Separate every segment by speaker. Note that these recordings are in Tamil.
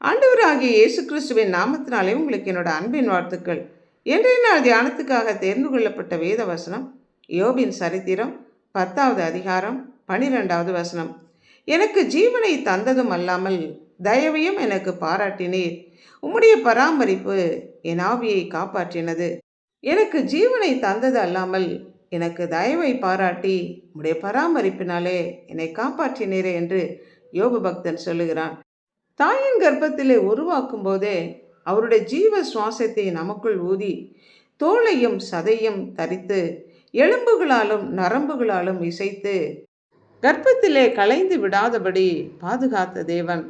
Speaker 1: ஆண்டவராகிய இயேசு கிறிஸ்துவின் நாமத்தினாலே உங்களுக்கு என்னோட அன்பின் வாழ்த்துக்கள். இன்றைய நாள் தியானத்துக்காக தேர்ந்து கொள்ளப்பட்ட வேத வசனம் யோபின் சரித்திரம் பத்தாவது அதிகாரம் பனிரெண்டாவது வசனம். எனக்கு ஜீவனை தந்ததும் அல்லாமல் தயவையும் எனக்கு பாராட்டினீர். உம்முடைய பராமரிப்பு என் ஆவியை காப்பாற்றினது. எனக்கு ஜீவனை தந்தது அல்லாமல் எனக்கு தயவை பாராட்டி உம்முடைய பராமரிப்பினாலே என்னை காப்பாற்றினீரே என்று யோக பக்தன் சொல்லுகிறான். தாயின் கர்ப்பத்திலே உருவாக்கும் போதே அவருடைய ஜீவ சுவாசத்தை நமக்குள் ஊதி தோளையும் சதையும் தரித்து எலும்புகளாலும் நரம்புகளாலும் இசைத்து கர்ப்பத்திலே கலைந்து விடாதபடி பாதுகாத்த தேவன்.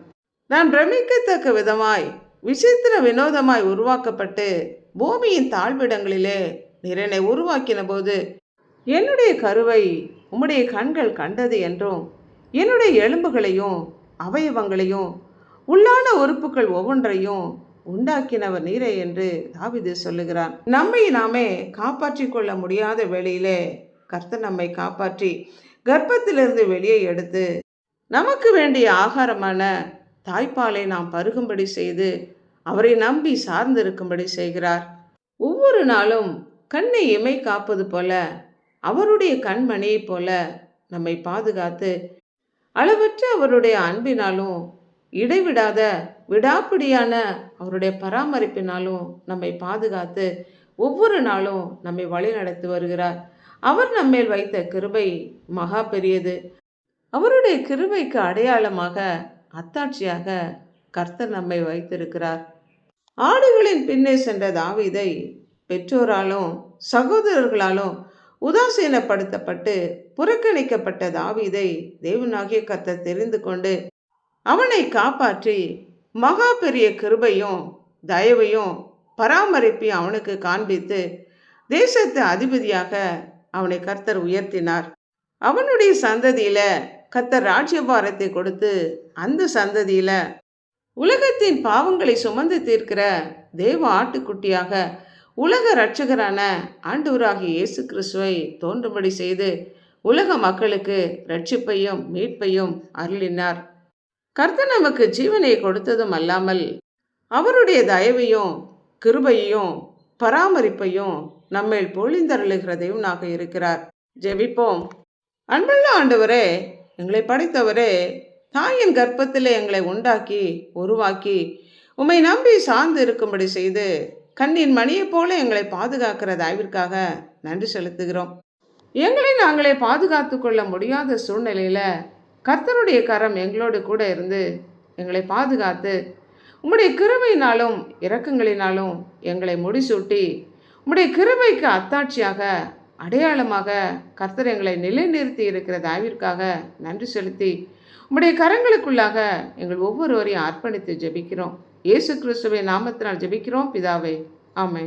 Speaker 1: நான் பிரமிக்கத்தக்க விதமாய் விசித்திர வினோதமாய் உருவாக்கப்பட்டு பூமியின் தாழ்விடங்களிலே நிறனை உருவாக்கின போது என்னுடைய கருவை உம்முடைய கண்கள் கண்டது என்றும் என்னுடைய எலும்புகளையும் அவயவங்களையும் உள்ளான உறுப்புகள் ஒவ்வொன்றையும் உண்டாக்கினவர் நீரே என்று தாவிது சொல்லுகிறான். நம்மை நாமே காப்பாற்றி கொள்ள முடியாத வேளையிலே கர்த்தர் நம்மை காப்பாற்றி கர்ப்பத்திலிருந்து வெளியே எடுத்து நமக்கு வேண்டிய ஆகாரமான தாய்ப்பாலை நாம் பருகும்படி செய்து அவரை நம்பி சார்ந்திருக்கும்படி செய்கிறார். ஒவ்வொரு நாளும் கண்ணை இமை காப்பது போல அவருடைய கண்மணியைப் போல நம்மை பாதுகாத்து அளவற்ற அவருடைய அன்பினாலும் இடைவிடாத விடாப்பிடியான அவருடைய பராமரிப்பினாலும் நம்மை பாதுகாத்து ஒவ்வொரு நாளும் நம்மை வழிநடத்தி வருகிறார். அவர் நம்மேல் வைத்த கிருபை மகா பெரியது. அவருடைய கிருபைக்கு அடையாளமாக அத்தாட்சியாக கர்த்தர் நம்மை வைத்திருக்கிறார். ஆடுகளின் பின்னே சென்ற தாவீதை பெற்றோராலும் சகோதரர்களாலும் உதாசீனப்படுத்தப்பட்டு புறக்கணிக்கப்பட்ட தாவீதை தேவனாகிய கர்த்தர் தெரிந்து கொண்டு அவனை காப்பாற்றி மகா பெரிய கிருபையும் தயவையும் பராமரிப்பையும் அவனுக்கு காண்பித்து தேசத்து அதிபதியாக அவனை கர்த்தர் உயர்த்தினார். அவனுடைய சந்ததியில கர்த்தர் ராஜ்யபாரத்தை கொடுத்து அந்த சந்ததியில உலகத்தின் பாவங்களை சுமந்து தீர்க்கிற தேவ ஆட்டுக்குட்டியாக உலக இரட்சகரான ஆண்டவராகிய இயேசு கிறிஸ்துவை தோன்றும்படி செய்து உலக மக்களுக்கு ரட்சிப்பையும் மீட்பையும் அருளினார். கர்த்த நமக்கு ஜீவனை கொடுத்ததும் அல்லாமல் அவருடைய தயவையும் கிருபையையும் பராமரிப்பையும் நம்மேல் பொழிந்தருளுகிற தேவனாக இருக்கிறார். ஜெபிப்போம். அன்புள்ள ஆண்டவரே எங்களை படைத்தவரே தாயின் கர்ப்பத்திலே எங்களை உண்டாக்கி உருவாக்கி உம்மை நம்பி சார்ந்து இருக்கும்படி செய்து கண்ணின் மணியைப் போல எங்களை பாதுகாக்கிற தயவிற்காக நன்றி செலுத்துகிறோம். எங்களை நாங்களே பாதுகாத்து கொள்ள முடியாத சூழ்நிலையில் கர்த்தருடைய கரம் எங்களோடு கூட இருந்து எங்களை பாதுகாத்து உம்முடைய கிருபையினாலும் இரக்கங்களினாலும் எங்களை முடிசூட்டி உம்முடைய கிருபைக்கு அத்தாட்சியாக அடையாளமாக கர்த்தர் எங்களை நிலைநிறுத்தி இருக்கிற தாய்விற்காக நன்றி செலுத்தி உம்முடைய கரங்களுக்குள்ளாக எங்கள் ஒவ்வொருவரையும் அர்ப்பணித்து ஜெபிக்கிறோம். இயேசு கிறிஸ்துவை நாமத்தினால் ஜெபிக்கிறோம். பிதாவே ஆமை